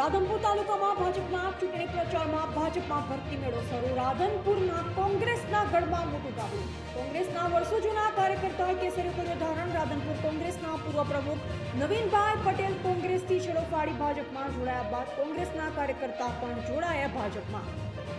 રાધનપુર તાલુકામાં ભાજપના ચૂંટણી પ્રચારમાં ભાજપમાં ભરતી મેળો શરૂ. રાધનપુરના કોંગ્રેસના ગઢમાં મોટું ગાબડું. કોંગ્રેસના વર્ષો જૂના કાર્યકર્તાએ કેસરી કર્યો ધારણ રાધનપુર પૂર્વ પ્રમુખ નવીનભાઈ પટેલ કોંગ્રેસથી છેડો ફાડી ભાજપમાં જોડાયા બાદ કોંગ્રેસના કાર્યકર્તા પણ જોડાયા ભાજપમાં.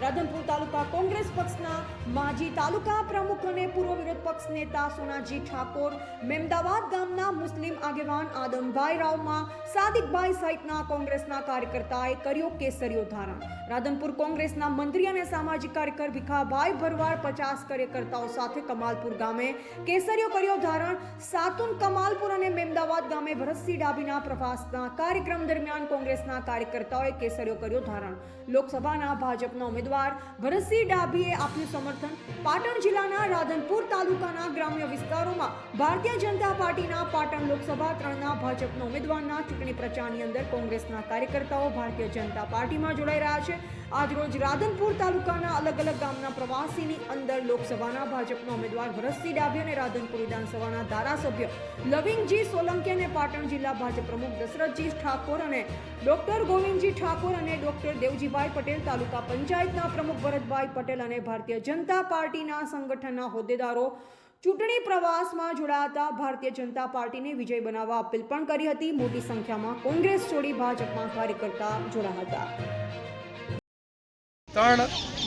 રાધનપુર તાલુકા કોંગ્રેસ પક્ષના માજી તાલુકા પ્રમુખ અને પૂર્વ વિરોધ પક્ષ નેતા સોનાજી ઠાકોર, મેમદાવાદ ગામના મુસ્લિમ આગેવાન આદમભાઈ રાવમાં સાદિકભાઈ સહિતના કોંગ્રેસના કાર્યકર્તાએ કર્યો કેસરીયો ધારણ. રાધનપુર કોંગ્રેસના મંત્રી અને સામાજિક કાર્યકર ભીખાભાઈ ભરવાડ પચાસ કાર્યકર્તાઓ સાથે કમાલપુર ગામે કેસરીયો કર્યો ધારણ. સાતુન કમાલપુર અને મેમદાવાદ ગામે ભરતસિંહ ડાભીના પ્રવાસના કાર્યક્રમ દરમિયાન કોંગ્રેસના કાર્યકર્તાઓએ કેસરીયો કર્યો ધારણ. લોકસભાના ભાજપના ઉમેદવાર ભરતસિંહ ડાભીએ આપ્યું સમર્થન. પાટણ જિલ્લાના રાધનપુર તાલુકાના ગ્રામ્ય વિસ્તારોમાં ભારતીય જનતા પાર્ટીના પાટણ લોકસભા ત્રણના ભાજપના ઉમેદવારના ચૂંટણી પ્રચારની અંદર કોંગ્રેસના કાર્યકર્તાઓ ભારતીય જનતા પાર્ટીમાં જોડાઈ રહ્યા છે. આજરોજ રાધનપુર તાલુકાના અલગ અલગ ગામના પ્રવાસીની અંદર લોકસભાના ભાજપના ઉમેદવાર ભરતસિંહ ડાભી અને રાધનપુર વિધાનસભાના ધારાસભ્ય લવિંગજી સોલંકી અને પાટણ જિલ્લા ભાજપ પ્રમુખ દશરથજી ઠાકોર અને ડોક્ટર ગોવિંદજી ઠાકોર અને ડોક્ટર દેવજીભાઈ પટેલ તાલુકા પંચાયતના પ્રમુખ ભરતભાઈ પટેલ અને ભારતીય જનતા પાર્ટીના સંગઠનના હોદ્દેદારો ચૂંટણી પ્રવાસમાં જોડાતા ભારતીય જનતા પાર્ટીને વિજય બનાવવા અપીલ પણ કરી હતી. મોટી સંખ્યામાં કોંગ્રેસ છોડી ભાજપમાં કાર્યકર્તા જોડાયા હતા. ત્રણ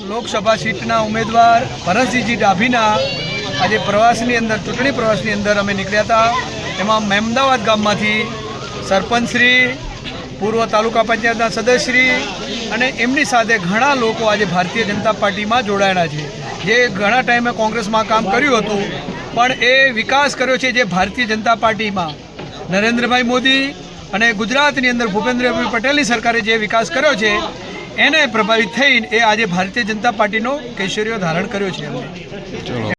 લોકસભા સીટના ઉમેદવાર ભરતસિંહજી ડાભીના આજે પ્રવાસની અંદર, ચૂંટણી પ્રવાસની અંદર અમે નીકળ્યા હતા. એમાં મહેમદાવાદ ગામમાંથી સરપંચશ્રી પૂર્વ તાલુકા પંચાયતના સદસ્યશ્રી અને એમની સાથે ઘણા લોકો આજે ભારતીય જનતા પાર્ટીમાં જોડાયેલા છે. જે ઘણા ટાઈમે કોંગ્રેસમાં કામ કર્યું હતું, પણ એ વિકાસ કર્યો છે જે ભારતીય જનતા પાર્ટીમાં. નરેન્દ્રભાઈ મોદી અને ગુજરાતની અંદર ભૂપેન્દ્રભાઈ પટેલની સરકારે જે વિકાસ કર્યો છે, એને પ્રભાવિત થઈને એ આજે ભારતીય જનતા પાર્ટીનો કેસરીઓ ધારણ કર્યો છે